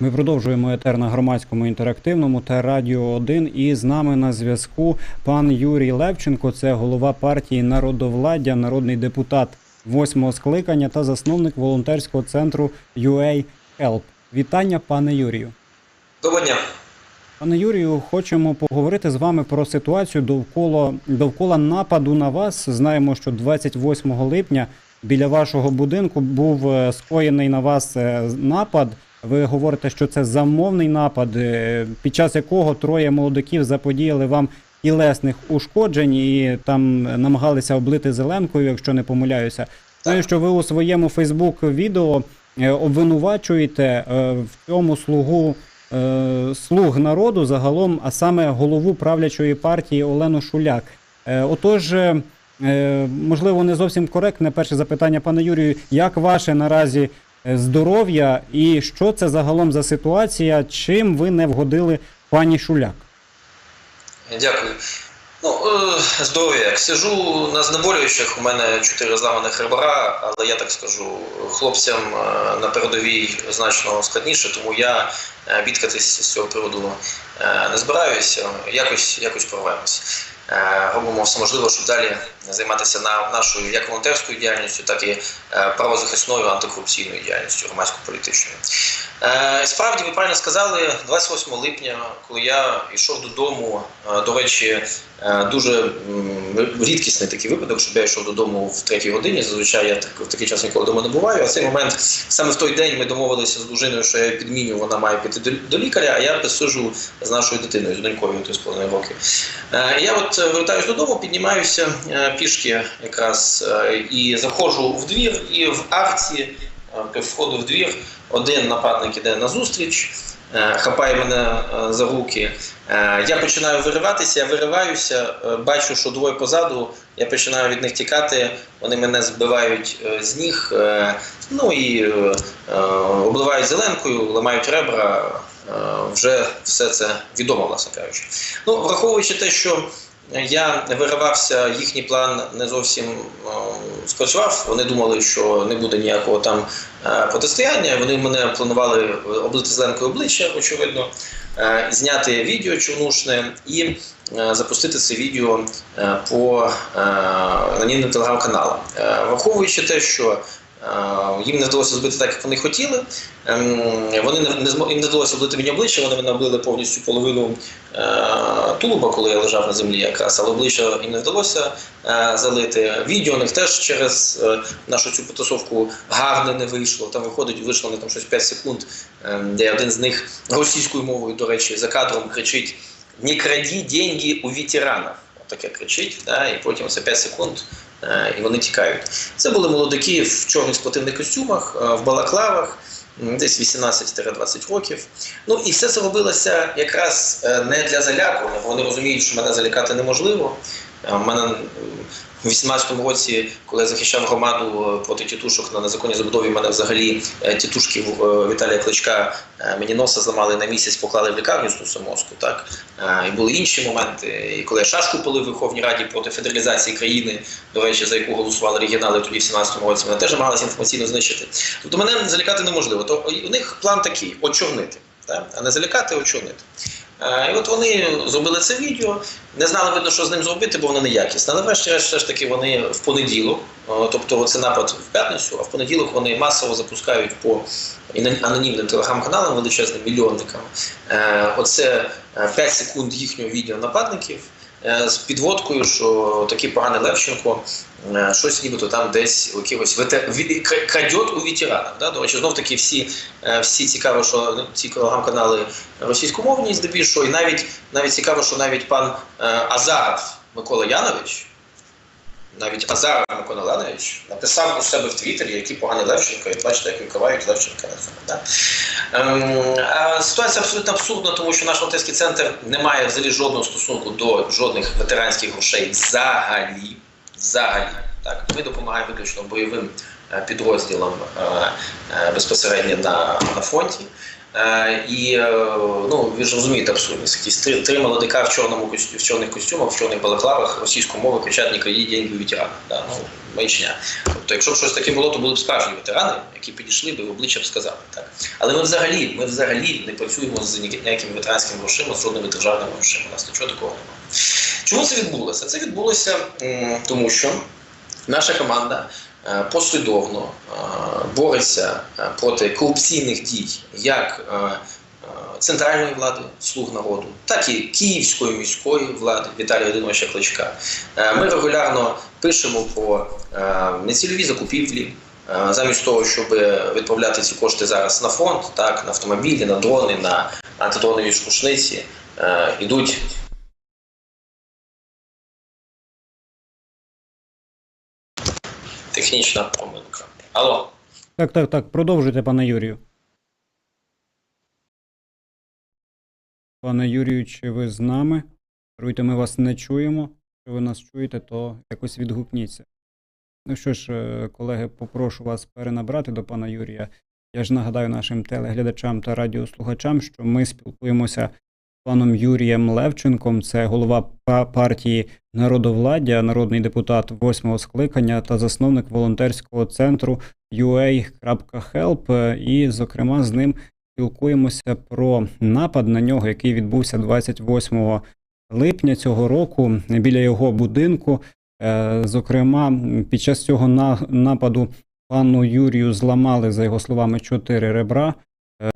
Ми продовжуємо етер на громадському інтерактивному та радіо 1. І з нами на зв'язку пан Юрій Левченко, це голова партії Народовладдя, народний депутат восьмого скликання та засновник волонтерського центру UA Help. Вітання, пане Юрію. Доброго дня. Пане Юрію, хочемо поговорити з вами про ситуацію довкола довкола нападу на вас. Знаємо, що 28 липня біля вашого будинку був е, скоєний на вас е, напад. Ви говорите, що це замовний напад, е, під час якого троє молодиків заподіяли вам тілесних ушкоджень і там намагалися облити зеленкою, якщо не помиляюся. Знаю, що ви у своєму Фейсбук відео е, обвинувачуєте е, в цьому слугу слуг народу загалом, а саме голову правлячої партії Олену Шуляк. Отож, можливо, не зовсім коректне перше запитання, пане Юрію, як ваше наразі здоров'я і що це загалом за ситуація? Чим ви не вгодили пані Шуляк? Дякую. Ну, е, здоров'я. Сижу на знеболюючих, у мене чотири зламаних ребра, але я так скажу, хлопцям е, на передовій значно складніше, тому я е, бідкатись з цього приводу е, не збираюся. Якось, якось прорвемося. Е, Робимо все можливе, щоб далі займатися на нашою як волонтерською діяльністю, так і е, правозахисною антикорупційною діяльністю громадсько-політичною. Е, Справді, ви правильно сказали, 28 липня, коли я йшов додому, е, до речі, е, дуже рідкісний такий випадок, щоб я йшов додому в третій годині. Зазвичай я так в такий час ніколи вдома не буваю. А цей момент саме в той день ми домовилися з дружиною, що я підміню, вона має піти до, лікаря, а я присижу з нашою дитиною, з донькою 3,5 роки. Е, Я от вертаюсь додому, піднімаюся пішки якраз і заходжу в двір, і в арці е, при входу в двір один нападник іде на зустріч, е, хапає мене е, за руки. Е, Я починаю вириватися, я вириваюся, бачу, що двоє позаду. Я починаю від них тікати, вони мене збивають з ніг, ну і обливають зеленкою, ламають ребра. Вже все це відомо, власне кажучи. Ну, враховуючи те, що я виривався, їхній план не зовсім спрацював. Вони думали, що не буде ніякого там е, протистояння. Вони мене планували облити зеленкою обличчя, очевидно, е, зняти відео човнушне і е, запустити це відео по анонімним телеграм-каналам. Враховуючи те, що їм не вдалося збити так, як вони хотіли. Ем, Вони не, не їм не вдалося облити мені обличчя, вони мене облили повністю половину е, тулуба, коли я лежав на землі якраз, але обличчя їм не вдалося е, залити. Відео них теж через е, нашу цю потасовку гарне не вийшло. Там виходить, вийшло не там щось 5 секунд, е, де один з них російською мовою, до речі, за кадром кричить: Не краді деньги у ветеранів. Таке кричить, да, і потім це 5 секунд, е, і вони тікають. Це були молодики в чорних спортивних костюмах, е, в балаклавах, десь 18-20 років. Ну і все це робилося якраз е, не для залякування, вони розуміють, що мене залякати неможливо. Е, У мене м, у 18-му році, коли я захищав громаду е, проти тітушок на незаконній забудові, в мене взагалі е, тітушки е, Віталія Кличка е, мені носа зламали на місяць, поклали в лікарню з мозку. Так? Е, І були інші моменти. І коли я шашку полив в Верховній Раді проти федералізації країни, до речі, за яку голосували регіонали тоді в 17-му році, мене теж намагалися інформаційно знищити. Тобто мене залякати неможливо. То у них план такий очорнити, так? а не залякати, очорнити. Е, І от вони зробили це відео, не знали, видно, що з ним зробити, бо воно неякісне. Але врешті все ж таки вони в понеділок, е, тобто це напад в п'ятницю, а в понеділок вони масово запускають по анонімним телеграм-каналам величезним мільйонникам. Е, Оце е, 5 секунд їхнього відео нападників з підводкою, що такий поганий Левченко е, щось нібито там десь у якихось крадьот у ветеранів. Да? До речі, знов таки всі, е, всі цікаво, що ну, ці телеграм-канали російськомовні здебільшого, і навіть навіть цікаво, що навіть пан е, Азаров Микола Янович. Навіть Азаров Микола Ленович написав у себе в Твіттері, який поганий Левченко, і бачите, як викривають Левченка на. Да? Ем, ситуація абсолютно абсурдна, тому що наш волонтерський центр не має взагалі жодного стосунку до жодних ветеранських грошей взагалі. Взагалі. Так, ми допомагаємо виключно бойовим е, підрозділам е, е, безпосередньо на, на фронті. Е, і е, ну, ви ж розумієте абсурдність. Якісь три, три молодика в чорному в чорних костюмах, в чорних балаклавах російською мовою кричать «Не крадіть деньги у. Да, ну, маячня. Тобто, якщо б щось таке було, то були б справжні ветерани, які підійшли б в обличчя б сказали. Так. Але ми взагалі, ми взагалі не працюємо з ніякими ветеранськими грошима, з жодними державними грошима. У нас нічого такого немає. Чому це відбулося? Це відбулося тому, що наша команда послідовно е, бореться е, проти корупційних дій як е, е, центральної влади слуг народу, так і київської міської влади Віталія Володимировича Кличка. Е, Ми регулярно пишемо про е, нецільові закупівлі. е, Замість того, щоб відправляти ці кошти зараз на фронт, так, на автомобілі, на дрони, на антидронові штушниці, е, технічна помилка. Алло. Так, так, так. Продовжуйте, пане Юрію. Пане Юрію, чи ви з нами? Даруйте, ми вас не чуємо. Якщо ви нас чуєте, то якось відгукніться. Ну що ж, е, колеги, попрошу вас перенабрати до пана Юрія. Я ж нагадаю нашим телеглядачам та радіослухачам, що ми спілкуємося паном Юрієм Левченком, це голова па- партії Народовладдя, народний депутат восьмого скликання та засновник волонтерського центру ua.help. І, зокрема, з ним спілкуємося про напад на нього, який відбувся 28 липня цього року біля його будинку. Е, Зокрема, під час цього нападу пану Юрію зламали, за його словами, чотири ребра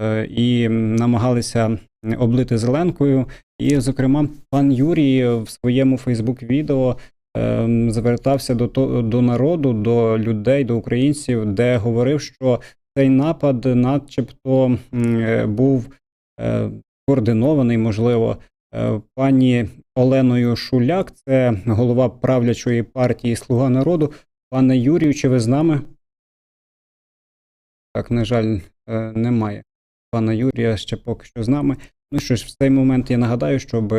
е, і намагалися облити зеленкою. І, зокрема, пан Юрій в своєму Фейсбук-відео е, звертався до, до народу, до людей, до українців, де говорив, що цей напад, начебто, е, був е, координований, можливо, е, пані Оленою Шуляк, це голова правлячої партії Слуга народу. Пане Юрію, чи ви з нами? Так, на жаль, немає пана Юрія ще поки що з нами. Ну що ж, в цей момент я нагадаю, щоб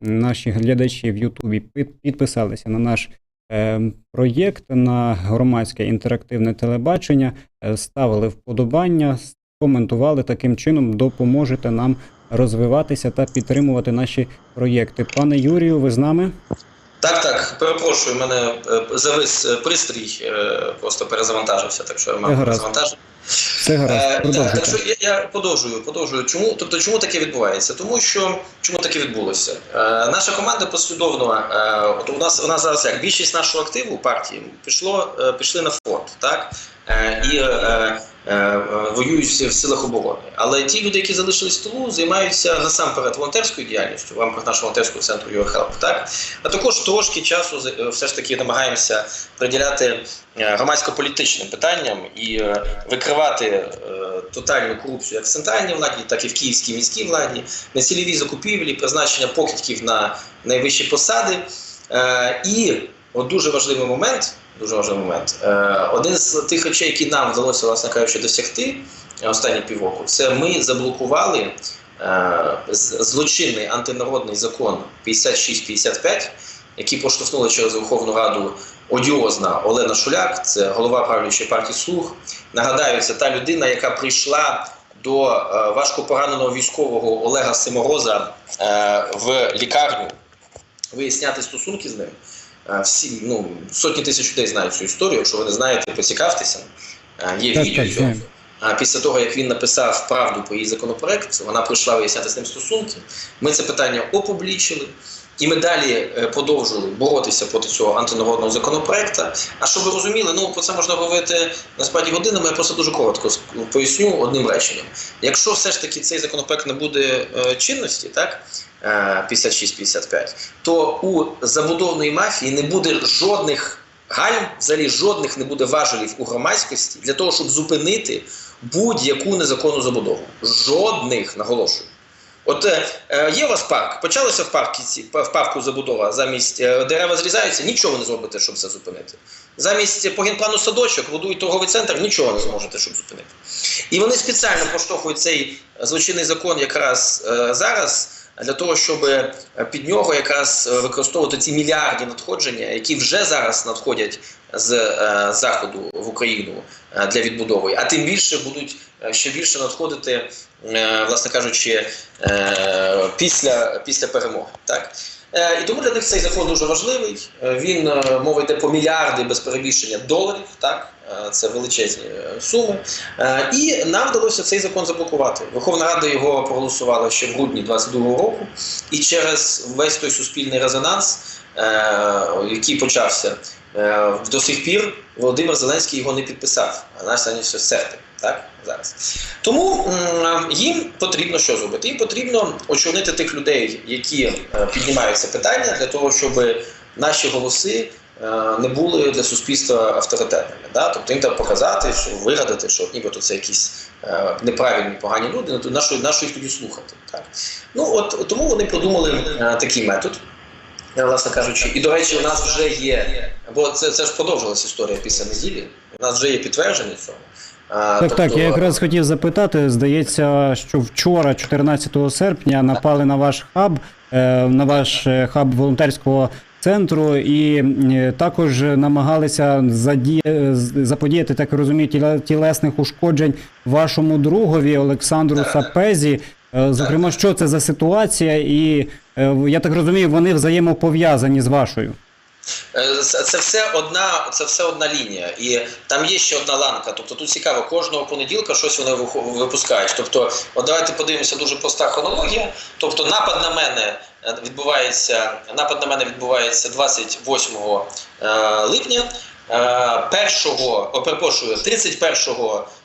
наші глядачі в Ютубі підписалися на наш е, проєкт на громадське інтерактивне телебачення, е, ставили вподобання, коментували таким чином, допоможете нам розвиватися та підтримувати наші проєкти. Пане Юрію, ви з нами? Так, так, перепрошую, в мене е, завис е, пристрій, е, просто перезавантажився, так що я мав перезавантажити. Все гаразд, Е, так, так що я, я подовжую, подовжую. Чому? Тобто, чому таке відбувається? Тому що чому таке відбулося? Е, наша команда послідовно. Е, от у нас у нас зараз як більшість нашого активу партії пішло, е, пішли на фронт, так е, і е, воюють в силах оборони. Але ті люди, які залишились в тилу, займаються насамперед волонтерською діяльністю в рамках нашого волонтерського центру YourHelp, так а також трошки часу е, все ж таки намагаємося приділяти е, громадсько-політичним питанням і е, викривати е, тотальну корупцію як в центральній владі, так і в київській міській владі, нецільові закупівлі, призначення покидьків на найвищі посади. Е, і от дуже важливий момент. Дуже важливий момент. Е, один з тих речей, які нам вдалося, власне кажучи, досягти е, останні півроку, це ми заблокували е, злочинний антинародний закон 56-55, який поштовхнули через Верховну Раду одіозна Олена Шуляк, це голова правлячої партії Слуг. Нагадаю, це та людина, яка прийшла до важко пораненого військового Олега Симороза в лікарню виясняти стосунки з ним. Е, Всі ну сотні тисяч людей знають цю історію. Якщо ви не знаєте, поцікавтеся. Е, Є Так, відео цього. А після того, як він написав правду про її законопроект, вона прийшла виясняти з ним стосунки. Ми це питання опублічили, і ми далі е, продовжили боротися проти цього антинародного законопроекту. А щоб ви розуміли, ну про це можна говорити насправді годинами. Я просто дуже коротко ск- поясню одним реченням. Якщо все ж таки цей законопроект не буде е, чинності, так е, 56-55, то у забудовної мафії не буде жодних гальм, взагалі жодних не буде важелів у громадськості для того, щоб зупинити будь-яку незаконну забудову. Жодних, наголошую. От е, е, є у вас парк, почалося в парку, в парку забудова, замість е, дерева зрізаються, нічого не зробите, щоб це зупинити. Замість по генплану садочок будують торговий центр, нічого не зможете, щоб зупинити. І вони спеціально поштовхують цей злочинний закон якраз е, зараз для того, щоб е, під нього якраз е, використовувати ці мільярдні надходження, які вже зараз надходять з е, заходу в Україну е, для відбудови, а тим більше будуть е, ще більше надходити, власне кажучи, після, після перемоги. Так? І тому для них цей закон дуже важливий. Він е, мова йде по мільярди без перебільшення доларів. Так це величезні суми. І нам вдалося цей закон заблокувати. Верховна Рада його проголосувала ще в грудні 22-го року, і через весь той суспільний резонанс, який почався до сих пір, Володимир Зеленський його не підписав. А вони все серпень. Так зараз тому їм потрібно що зробити? Їм потрібно очорнити тих людей, які е, піднімають це питання, для того, щоб наші голоси е, не були для суспільства авторитетними. Да? Тобто їм треба показати, що вигадати, що нібито це якісь е, неправильні, погані люди, на що, на що їх тоді слухати. Так? Ну от тому вони придумали е, такий метод. Власне кажучи, і до речі, у нас вже є, бо це, це ж продовжилася історія після неділі. У нас вже є підтвердження цього. А, Так, так, я якраз хотів запитати. Здається, що вчора, 14 серпня, напали на ваш хаб, е, на ваш е, хаб волонтерського центру, і е, також намагалися заді... е, заподіяти, так розумію, тілесних ушкоджень вашому другові Олександру Сапезі. Зокрема, що це за ситуація, і я так розумію, вони взаємопов'язані з вашою. Е, Це все одна, це все одна лінія, і там є ще одна ланка. Тобто тут цікаво, кожного понеділка щось вони випускають. Тобто, от давайте подивимося дуже проста хронологія. Тобто, напад на мене е, відбувається. Напад на мене відбувається 28 е, липня. Е, Першого, о, перепрошую, 31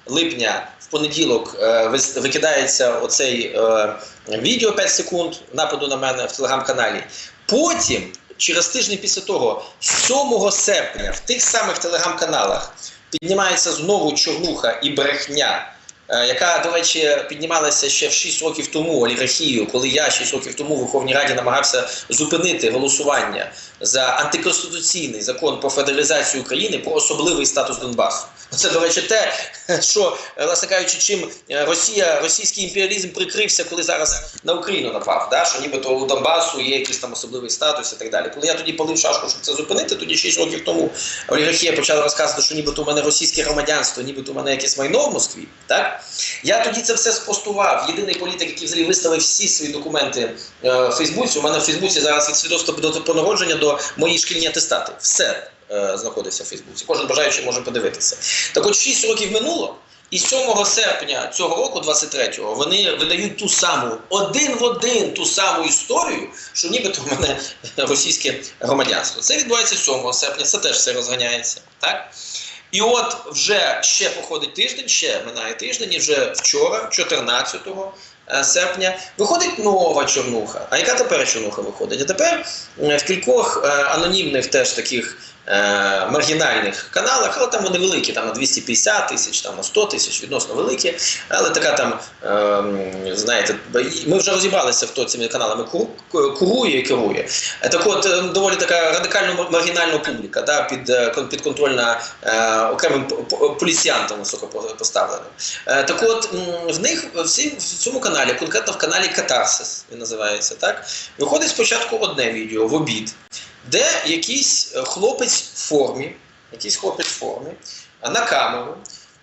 липня в понеділок е, викидається оцей е, відео 5 секунд нападу на мене в телеграм-каналі. Потім через тиждень після того, 7 серпня, в тих самих телеграм-каналах піднімається знову чорнуха і брехня, е, яка, до речі, піднімалася ще в 6 років тому олігархією, коли я 6 років тому в Верховній Раді намагався зупинити голосування за антиконституційний закон про федералізацію України про особливий статус Донбасу. Це, до речі, те, що, власне кажучи, чим е, Росія, російський імперіалізм прикрився, коли зараз на Україну напав, да? що нібито у Донбасу є якийсь там особливий статус і так далі. Коли я тоді палив шашку, щоб це зупинити, тоді 6 років тому олігархія почала розказувати, що нібито у мене російське громадянство, нібито у мене якесь майно в Москві. Так? Я тоді це все спостував. Єдиний політик, який взагалі виставив всі свої документи е, в Фейсбуці. У мене в Фейсбуці зараз від свідоцтва до по народження до мої шкільні атестати. Все е, знаходиться в Фейсбуці. Кожен бажаючий може подивитися. Так от 6 років минуло. І 7 серпня цього року, 23-го, вони видають ту саму один в один ту саму історію, що нібито в мене російське громадянство. Це відбувається 7 серпня, це теж все розганяється. Так? І от вже ще проходить тиждень, ще минає тиждень, і вже вчора, 14 е, серпня, виходить нова чорнуха. А яка тепер чорнуха виходить? А тепер е, в кількох е, анонімних теж таких е, маргінальних каналах, але там вони великі, там на 250 тисяч, там на 100 тисяч, відносно великі, але така там, е, знаєте, ми вже розібралися, хто цими каналами курує і керує. Е, Так от, е, доволі така радикально маргінальна публіка, да, під, кон- підконтрольна е, окремим по- по- поліціянтом високо по- поставленим. Е, так от, в них в цьому каналі, конкретно в каналі Катарсис, він називається, так, виходить спочатку одне відео в обід, де якийсь е, хлопець в формі, якийсь хлопець в формі е, на камеру.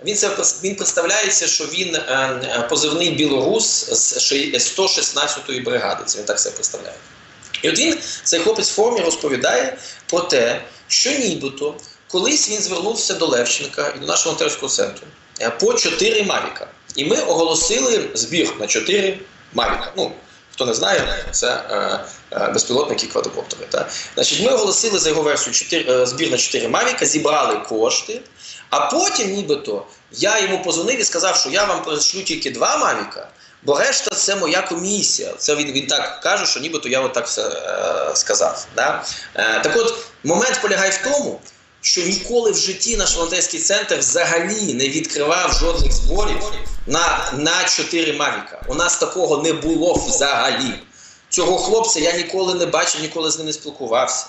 Він це він представляється, що він е, позивний білорус з ши- 116-ї бригади. Це він так себе представляє. І от він, цей хлопець в формі, розповідає про те, що нібито колись він звернувся до Левченка і до нашого волонтерського центру по 4 Мавіка. І ми оголосили збір на 4 Мавіка. Ну, хто не знає, це е, е, безпілотники квадрокоптери. Та? Значить, ми оголосили за його версію 4, е, збір на 4 Мавіка, зібрали кошти, а потім, нібито, я йому позвонив і сказав, що я вам пришлю тільки 2 Мавіка. Бо решта це моя комісія. Це він, він так каже, що нібито я отак все е, сказав. Да? Е, так от, момент полягає в тому, що ніколи в житті наш волонтерський центр взагалі не відкривав жодних зборів на, на 4 Мавіка. У нас такого не було взагалі. Цього хлопця я ніколи не бачив, ніколи з ним не спілкувався.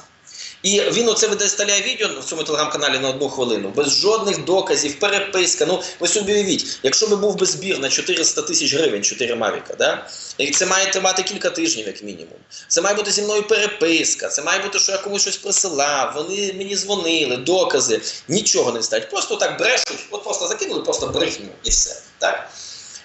І він оце видаставляє відео в цьому телеграм-каналі на одну хвилину, без жодних доказів, переписка. Ну, ви собі уявіть, якщо би був би збір на 400 тисяч гривень, 4 Мавіка, да? і це має тривати кілька тижнів, як мінімум. Це має бути зі мною переписка, це має бути, що я комусь щось присилав, вони мені дзвонили, докази, нічого не встать. Просто так брешуть, от просто закинули, просто брехню і все. Так?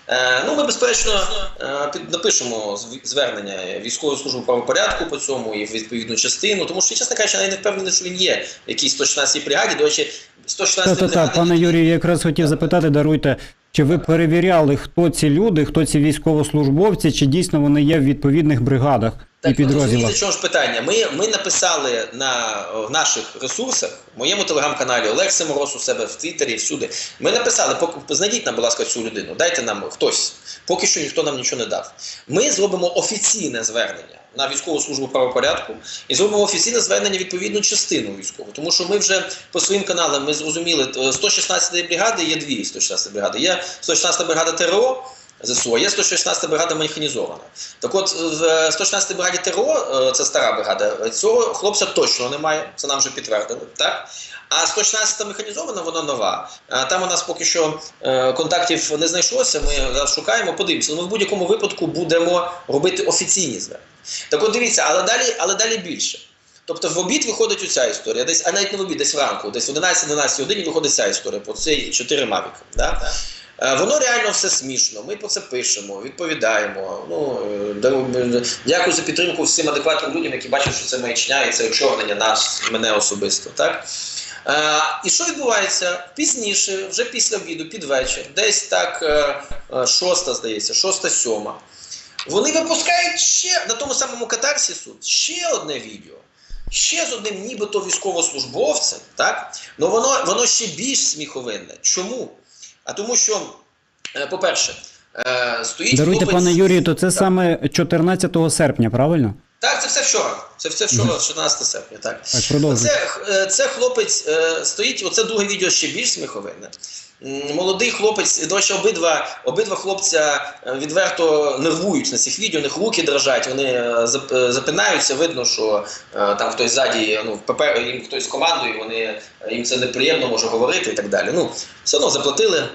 Е, ну, ми, безперечно, е, під, напишемо зв- звернення військової служби правопорядку по цьому і в відповідну частину, тому що, чесно кажучи, я не впевнений, що він є в якійсь 116 бригаді. До речі, 116 Та, та, та, пане Юрію, я якраз хотів запитати, даруйте, чи ви перевіряли, хто ці люди, хто ці військовослужбовці, чи дійсно вони є в відповідних бригадах і підрозділах? чому ж питання? Ми, ми написали на в наших ресурсах, в моєму телеграм-каналі, Олег Симороз у себе в Твіттері, всюди. Ми написали, поки знайдіть нам, будь ласка, цю людину, дайте нам хтось. Поки що ніхто нам нічого не дав. Ми зробимо офіційне звернення на військову службу правопорядку і зробимо офіційне звернення відповідну частину військову. Тому що ми вже по своїм каналам ми зрозуміли, е, 116 бригади є дві 116 бригади. Є 116 бригада ТРО. ЗСУ, є 116 бригада механізована. Так от в 116 бригаді ТРО, е, це стара бригада, цього хлопця точно немає, це нам вже підтвердили. Так? А 116 механізована, вона нова. Там у нас поки що е, контактів не знайшлося. Ми зараз шукаємо, подивимося. Ну, Ми в будь-якому випадку будемо робити офіційні звернення. Так от дивіться, але далі, але далі більше. Тобто в обід виходить оця історія, десь, а навіть не в обід, десь вранку, десь в 11-12 годині виходить ця історія про цей 4 Мавіка. Да? Е, Воно реально все смішно. Ми про це пишемо, відповідаємо. Ну е, дякую за підтримку всім адекватним людям, які бачать, що це маячня і це очорнення нас, мене особисто. Так? Е, і що відбувається пізніше, вже після обіду, під вечір, десь так е, е, шоста, здається, шоста, сьома. Вони випускають ще на тому самому катарсісу ще одне відео. Ще з одним нібито військовослужбовцем, так? Ну воно, воно ще більш сміховинне. Чому? А тому що, е, по-перше, е, стоїть Даруйте, хлопець... пане Юрію, то це Так. саме 14 серпня, правильно? Так, це все вчора. Це все вчора, 14 серпня. Так. Так. Це, е, це хлопець е, стоїть, оце друге відео ще більш сміховинне. Молодий хлопець, до речі, обидва, обидва хлопця е, відверто нервують на цих відео, у них руки дрожать, вони зап- запинаються, видно, що там хтось ззаді, ну, ПП, їм хтось командує, вони, їм це неприємно може говорити і так далі. Ну, все одно заплатили.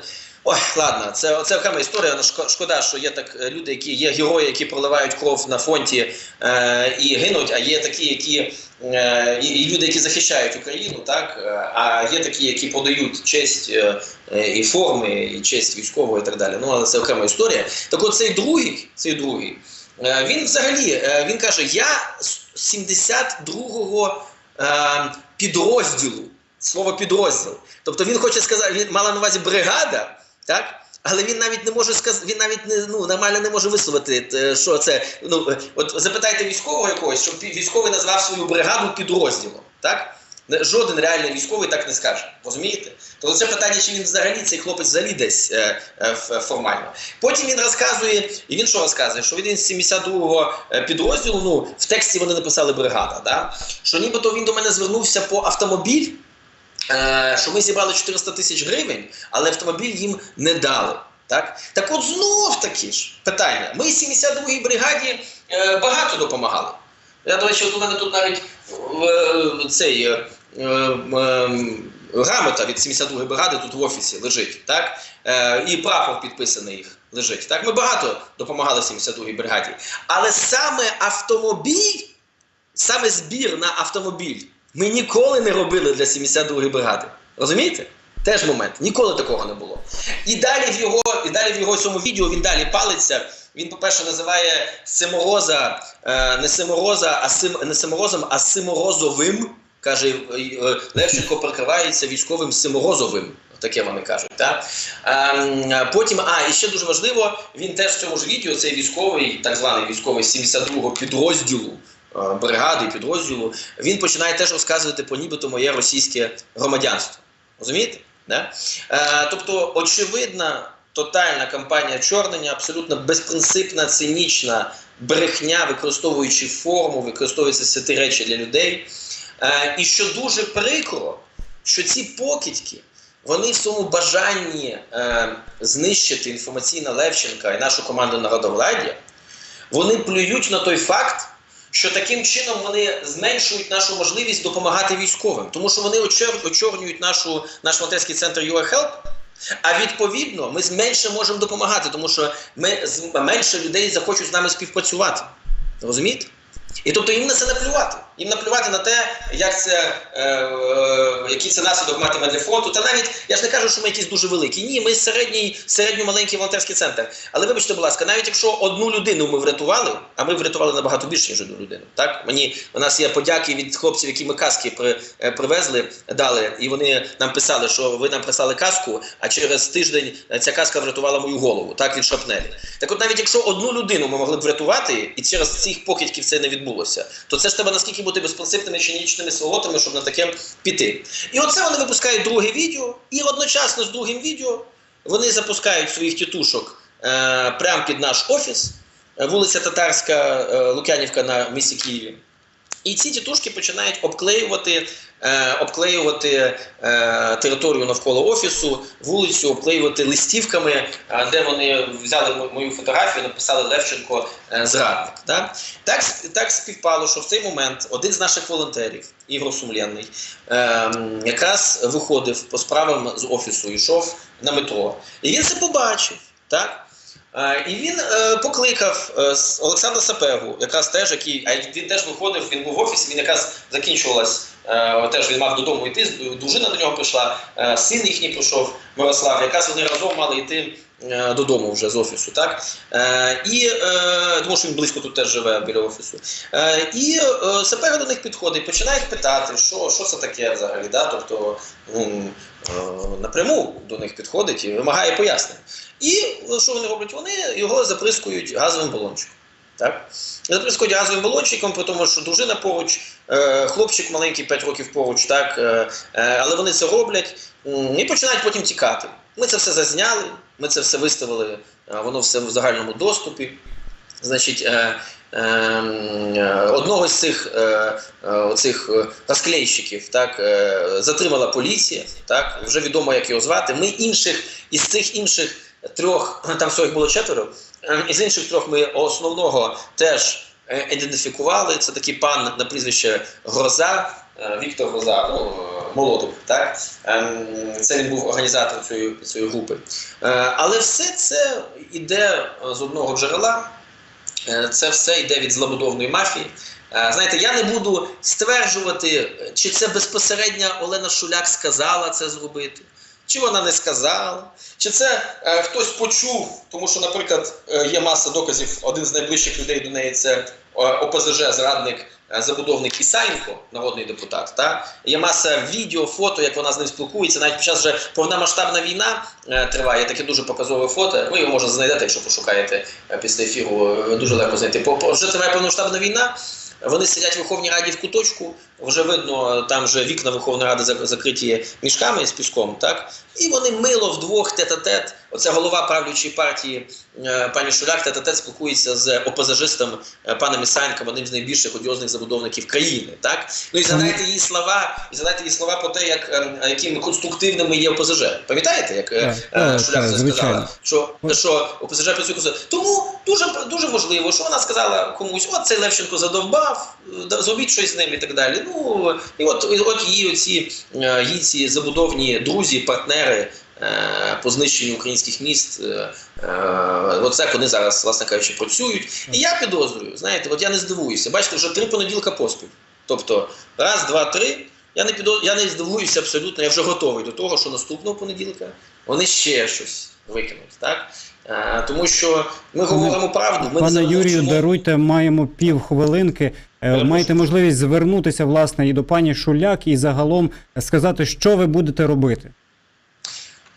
Ой, ладно, це, це окрема історія. Ну, шко- Шкода, що є так е, люди, які є герої, які проливають кров на фронті е, і гинуть, а є такі, які е, і, люди, які захищають Україну, так е, а є такі, які подають честь е, е, і форми, і честь військової і так далі. Ну, але це окрема історія. Так от цей другий, цей другий, е, він взагалі е, він каже: я з 72-го е, підрозділу. Слово підрозділ. Тобто він хоче сказати, він мала на увазі бригада, так? Але він навіть не може сказати, він навіть не ну нормально не може висловити, е, що це. Ну е, от запитайте військового якогось, щоб військовий назвав свою бригаду підрозділом, так? Жоден реальний військовий так не скаже. Розумієте? Тобто це питання, чи він взагалі цей хлопець взагалі десь е, е, формально. Потім він розказує, і він що розказує? Що він з 72-го е, підрозділу, ну в тексті вони написали бригада, да? що нібито він до мене звернувся по автомобіль. Е, що ми зібрали 400 тисяч гривень, але автомобіль їм не дали. Так, так от знов таки ж питання. Ми 72-й бригаді е, багато допомагали. Я, до речі, от у мене тут навіть е, цей е, е, грамота від 72-ї бригади тут в офісі лежить, так? І прапор підписаний їх лежить. Так? Ми багато допомагали 72-й бригаді. Але саме автомобіль, саме збір на автомобіль ми ніколи не робили для 72-ї бригади. Розумієте? Теж момент. Ніколи такого не було. І далі в його, і далі в його цьому відео він далі палиться. Він, по-перше, називає Симороза е, не Симороза, а Сим, не Симорозом, а Симорозовим. Каже, е, е, Левченко прикривається військовим Симорозовим. Таке вони кажуть. Так? Ем, потім, а, і ще дуже важливо, він теж в цьому ж відео, цей військовий, так званий військовий 72-го підрозділу е, бригади підрозділу, він починає теж розказувати про нібито моє російське громадянство. Розумієте? Да? Е, тобто, очевидна тотальна кампанія чорнення, абсолютно безпринципна, цинічна брехня, використовуючи форму, використовуються святі речі для людей. Е, і що дуже прикро, що ці покидьки, вони в своєму бажанні е, знищити інформаційно Левченка і нашу команду народовладдя, вони плюють на той факт, що таким чином вони зменшують нашу можливість допомагати військовим, тому що вони очорнюють нашу, наш волонтерський центр UAHelp, а відповідно ми менше можемо допомагати, тому що ми менше людей захочуть з нами співпрацювати. Розумієте? І тобто їм на це наплювати. Їм наплювати на те, як це, е, е, який це наслідок матиме для фронту. Та навіть я ж не кажу, що ми якісь дуже великі. Ні, ми середній, середньо-маленький волонтерський центр. Але вибачте, будь ласка, навіть якщо одну людину ми врятували, а ми врятували набагато більше, ніж одну людину. Так мені у нас є подяки від хлопців, які ми каски при, е, привезли, дали, і вони нам писали, що ви нам прислали каску, а через тиждень е, ця каска врятувала мою голову, так від шапнелі. Так, от навіть якщо одну людину ми могли б врятувати, і через цих покидьків це не відбулося, то це ж треба наскільки бути безпринципними чи нічними сволотами, щоб на таке піти. І оце вони випускають друге відео, і одночасно з другим відео вони запускають своїх тітушок е, прямо під наш офіс, вулиця Татарська, е, Лук'янівка на місті Києві. І ці тітушки починають обклеювати, е, обклеювати е, територію навколо офісу, вулицю, обклеювати листівками, е, де вони взяли мою фотографію, написали Левченко е, зрадник. Да? Так, так співпало, що в цей момент один з наших волонтерів, Ігор Сумленний, е, якраз виходив по справам з офісу, йшов на метро. І він це побачив. Так? Е, І він е, покликав е, Олександра Сапегу, якраз теж який, а він теж виходив, він був в офісі, він якраз закінчувалась, теж він мав додому йти, дружина до нього прийшла, син їхній прийшов, Мирослав, якраз вони разом мали йти додому вже з офісу. Так? Е, І е, тому що він близько тут теж живе біля офісу. Е, І е, Сапега до них підходить, починає питати, що, що це таке взагалі. Да? Тобто ну, е, напряму до них підходить і вимагає пояснень. І що вони роблять? Вони його заприскують газовим балончиком. Так? Заприскують газовим балончиком, тому, що дружина поруч, е, хлопчик маленький 5 років поруч, так? Е, е, але вони це роблять і починають потім тікати. Ми це все зазняли, ми це все виставили, е, воно все в загальному доступі. Значить, е, е, одного з цих, е, оцих розклейщиків так, затримала поліція, так, вже відомо, як його звати. Ми інших із цих інших трьох, там всього їх було четверо, із інших трьох ми основного теж ідентифікували. Це такий пан на прізвище Гроза, Віктор Гроза, ну, молодик, так? Ем, Це він був організатором цієї, цієї групи. Е, Але все це йде е, з одного джерела. Е, Це все йде від злобудовної мафії. Знаєте, я не буду стверджувати, чи це безпосередньо Олена Шуляк сказала це зробити, чи вона не сказала, чи це е, хтось почув, тому що, наприклад, е, є маса доказів, один з найближчих людей до неї це ОПЗЖ, зрадник, е, забудовник Ісаєнко, народний депутат. Та? Є маса відео, фото, як вона з ним спілкується. Навіть під час вже повномасштабна війна е, триває, таке дуже показове фото. Ви його може знайдете, якщо пошукаєте е, після ефіру, дуже легко знайти. Вже триває повномасштабна війна. Вони сидять в Верховній Раді в куточку, вже видно, там вже вікна Верховної Ради зак- закриті мішками з піском, так? І вони мило вдвох тет-а-тет. Оце голова правлячої партії е, пані Шуляк тет-а-тет спілкується з опозажистом е, паном Ісаєнком, одним з найбільших одіозних забудовників країни. Так? Ну і згадайте її слова, і згадайте її слова про те, як, ем, якими конструктивними є ОПЗЖ. Пам'ятаєте, як Так, е, Шуляк це сказала? Що, що ОПЗЖ працює. Тому дуже, дуже важливо, що вона сказала комусь, от цей Левченко задовбав, зробіть щось з ним і так далі. Ну, і от, і от її оці, її ці забудовні друзі, партнери по знищенню українських міст, е, е, оце вони зараз, власне кажучи, працюють. І я підозрюю, знаєте, от я не здивуюся. Бачите, вже три понеділка поспіль. Тобто, раз, два, три. Я не підо... я не здивуюся абсолютно, я вже готовий до того, що наступного понеділка вони ще щось викинуть. Так? Е, тому що ми говоримо правду. Ми Пане Юрію, замовчимо. даруйте, маємо півхвилинки. Е. Маєте можливість звернутися власне і до пані Шуляк, і загалом сказати, що ви будете робити.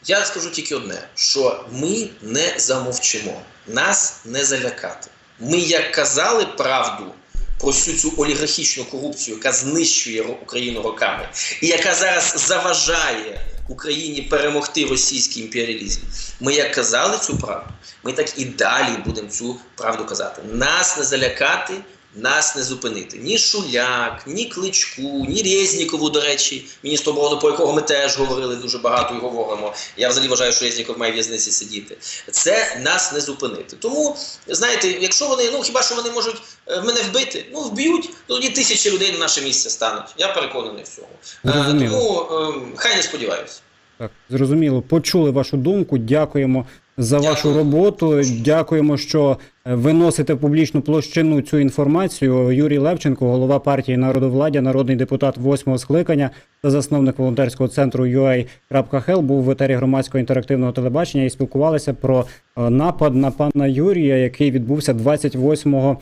Я скажу тільки одне: що ми не замовчимо, нас не залякати. Ми, як казали правду про всю цю олігархічну корупцію, яка знищує Україну роками, і яка зараз заважає Україні перемогти російський імперіалізм. Ми, як казали цю правду, ми так і далі будемо цю правду казати. Нас не залякати, нас не зупинити. Ні Шуляк, ні Кличку, ні Резнікову, до речі, міністр оборони, про якого ми теж говорили дуже багато і говоримо. Я взагалі вважаю, що Резніков має в в'язниці сидіти. Це нас не зупинити. Тому, знаєте, якщо вони, ну хіба що вони можуть е, мене вбити? Ну вб'ють, тоді тисячі людей на наше місце стануть. Я переконаний в цьому. Е, Зрозуміло. тому е, хай не сподіваюся. Так, зрозуміло. Почули вашу думку. Дякуємо за Дякую. вашу роботу. Дякуємо, що е, виносите в публічну площину цю інформацію. Юрій Левченко, голова партії Народовладдя, народний депутат восьмого скликання та засновник волонтерського центру UA.Hel, був в етері громадського інтерактивного телебачення і спілкувалися про е, напад на пана Юрія, який відбувся 28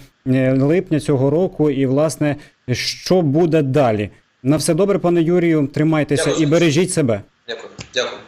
липня цього року. І власне, що буде далі? На все добре, пане Юрію. Тримайтеся Дякую. і бережіть себе. Дякую. Дякую.